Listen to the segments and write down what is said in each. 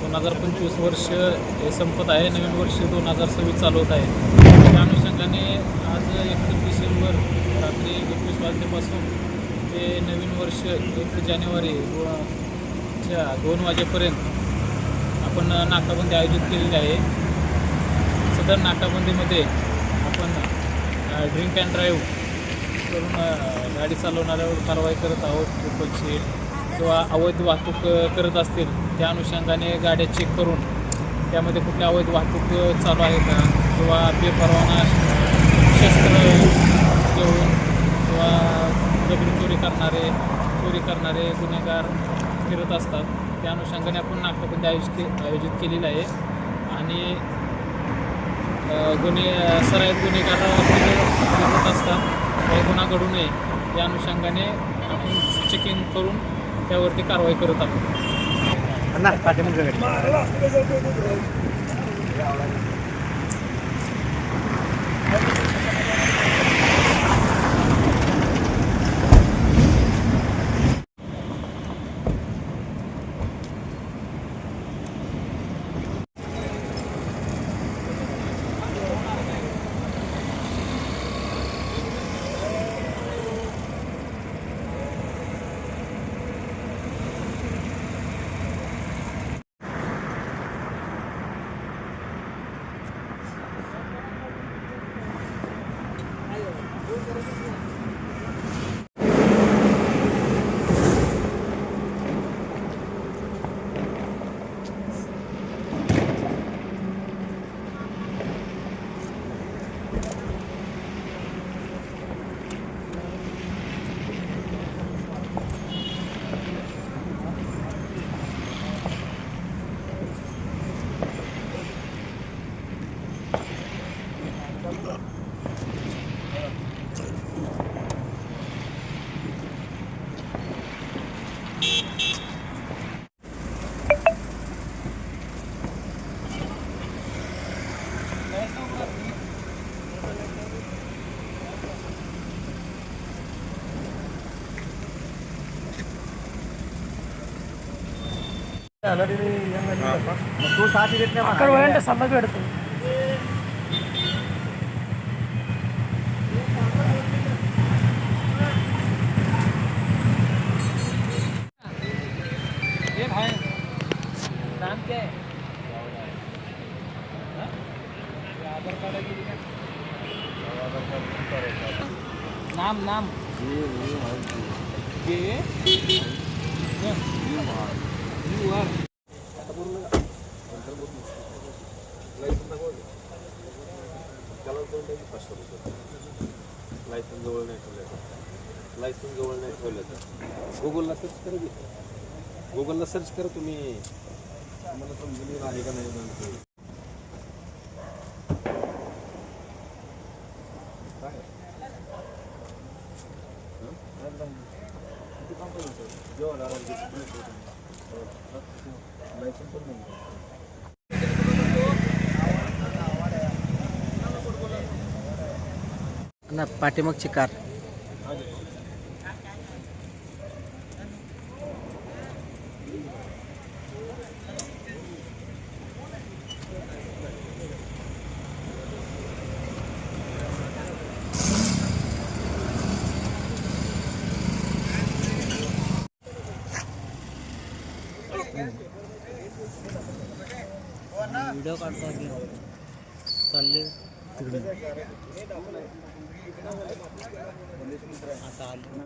दोन हजार पंचवीस वर्ष हे संपत आहे. नवीन वर्ष दोन हजार सव्वीस चालू होत आहे. त्या अनुषंगाने आज एकतीस डिसेंबर रात्री एकवीस वाजल्यापासून ते नवीन वर्ष एक जानेवारी च्या दोन वाजेपर्यंत आपण नाकाबंदी आयोजित केलेली आहे. सदर नाकाबंदीमध्ये आपण ड्रिंक अँड ड्राईव्ह करून गाडी चालवणाऱ्यावर कारवाई करत आहोत. ट्रिपल किंवा अवैध वाहतूक करत असतील त्या अनुषंगाने गाड्या चेक करून त्यामध्ये कुठल्या अवैध वाहतूक चालू आहे का? किंवा बेपरवाना शस्त्र घेऊन किंवा दगडी चोरी करणारे चोरी करणारे गुन्हेगार फिरत असतात. त्या अनुषंगाने आपण नाकाबंदी आयोजित के आयोजित केलेली आहे. आणि गुन्हे सराईत गुन्हेगार फिरत असतात. काही गुन्हा घडू नये. या अनुषंगाने आपण चेकिंग करून त्यावरती कारवाई करत आहोत. అక్కడ పోయంటే సన్నగా పెడుతుంది नाम क्या है आधार कार्ड नाम नाम ये यू आर लायसन जवळ नाही ठेवलं लायसन जवळ नाही ठेवलं तर गुगलला सर्च करा की गुगलला सर्च करा तुम्ही तुम्हाला समजून येईल आहे का नाही म्हणून. काय? ना पाठीमागची कार. व्हिडिओ काढतो चालले. तिकडे. आता आले.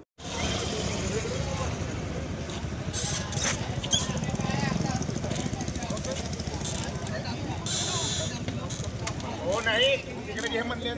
हो नाही. तिकडे घे म्हणले